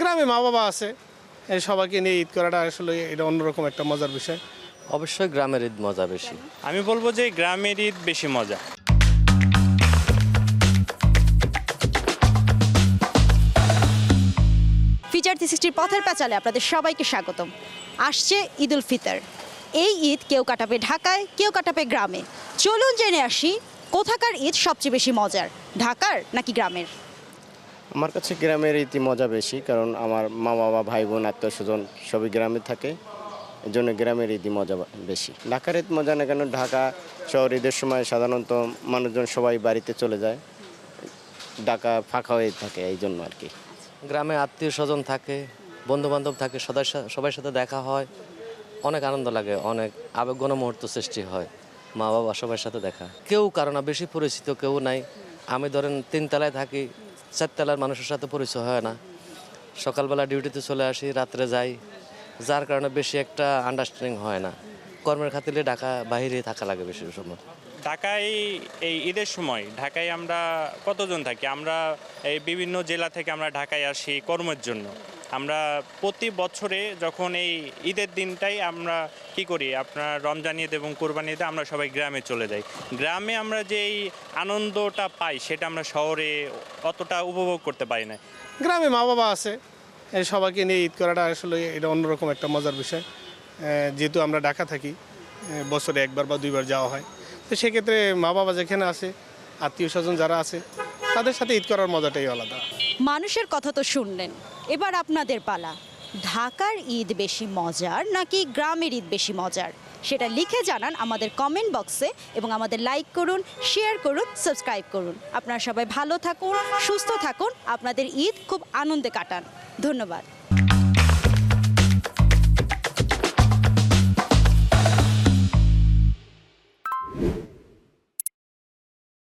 গ্রামে মা বাবা আছে। এই সবাইকে নিয়ে ঈদ করাটা আসলে এটা অন্যরকম একটা মজার বিষয়। অবশ্যই গ্রামের ঈদ মজা বেশি। আমি বলব যে গ্রামের ঈদ বেশি মজা। ফিচার থ্রি সিক্সটির পথের পেঁচালে আপনাদের সবাইকে স্বাগতম। আসছে ঈদ উল ফিতর। এই ঈদ কেউ কাটাবে ঢাকায় কেউ কাটাবে গ্রামে। চলুন জেনে আসি কোথাকার ঈদ সবচেয়ে বেশি মজার ঢাকার নাকি গ্রামের? আমার কাছে গ্রামের ইতি মজা বেশি, কারণ আমার মা বাবা ভাই বোন আত্মীয় স্বজন সবই গ্রামে থাকে। এই জন্য গ্রামের ঈদই মজা বেশি। ঢাকার ঈদ মজা না কেন, ঢাকা শহর ঈদের সময় সাধারণত মানুষজন সবাই বাড়িতে চলে যায়। ঢাকা ফাঁকা হয়ে থাকে, এই জন্য আর কি। গ্রামে আত্মীয় স্বজন থাকে বন্ধু বান্ধব থাকে, সদাই সা- সবার সাথে দেখা হয়। অনেক আনন্দ লাগে, অনেক আবেগঘন মুহূর্ত সৃষ্টি হয় মা বাবা সবার সাথে দেখা। কেউ কারণ বেশি পরিচিত, কেউ নাই। আমি ধরেন তিনতলায় থাকি চারতলার মানুষের সাথে পরিচয় হয় না। সকালবেলা ডিউটিতে চলে আসি, রাত্রে যাই। যার কারণে বেশি একটা আন্ডারস্ট্যান্ডিং হয় না। কর্মের খাতিরে ঢাকা বাইরে থাকা লাগে বেশি সময় ঢাকায় এই ঈদের সময় ঢাকায় আমরা কতজন থাকি? আমরা এই বিভিন্ন জেলা থেকে আমরা ঢাকায় আসি কর্মের জন্য। আমরা প্রতি বছরে যখন এই ঈদের দিনটাই আমরা কি করি আপনার রমজান ঈদ এবং কোরবানি ঈদে আমরা সবাই গ্রামে চলে যাই। গ্রামে আমরা যেই আনন্দটা পাই সেটা আমরা শহরে অতটা উপভোগ করতে পারি না। গ্রামে মা বাবা আছে এই সবাইকে নিয়ে ঈদ করাটা আসলে এটা অন্যরকম একটা মজার বিষয়। যেহেতু আমরা ঢাকা থাকি বছরে একবার বা দুইবার যাওয়া হয়। তো সেক্ষেত্রে মা বাবা যেখানে আছে, আত্মীয় স্বজন যারা আছে, তাদের সাথে ঈদ করার মজাটাই আলাদা। মানুষের কথা তো শুনলেন। এবার আপনাদের পালা, ঢাকার ঈদ বেশি মজার নাকি গ্রামের ঈদ বেশি মজার? সেটা লিখে জানান আমাদের কমেন্ট বক্সে এবং আমাদের লাইক করুন শেয়ার করুন সাবস্ক্রাইব করুন। আপনারা সবাই ভালো থাকুন, সুস্থ থাকুন। আপনাদের ঈদ খুব আনন্দে কাটান। ধন্যবাদ।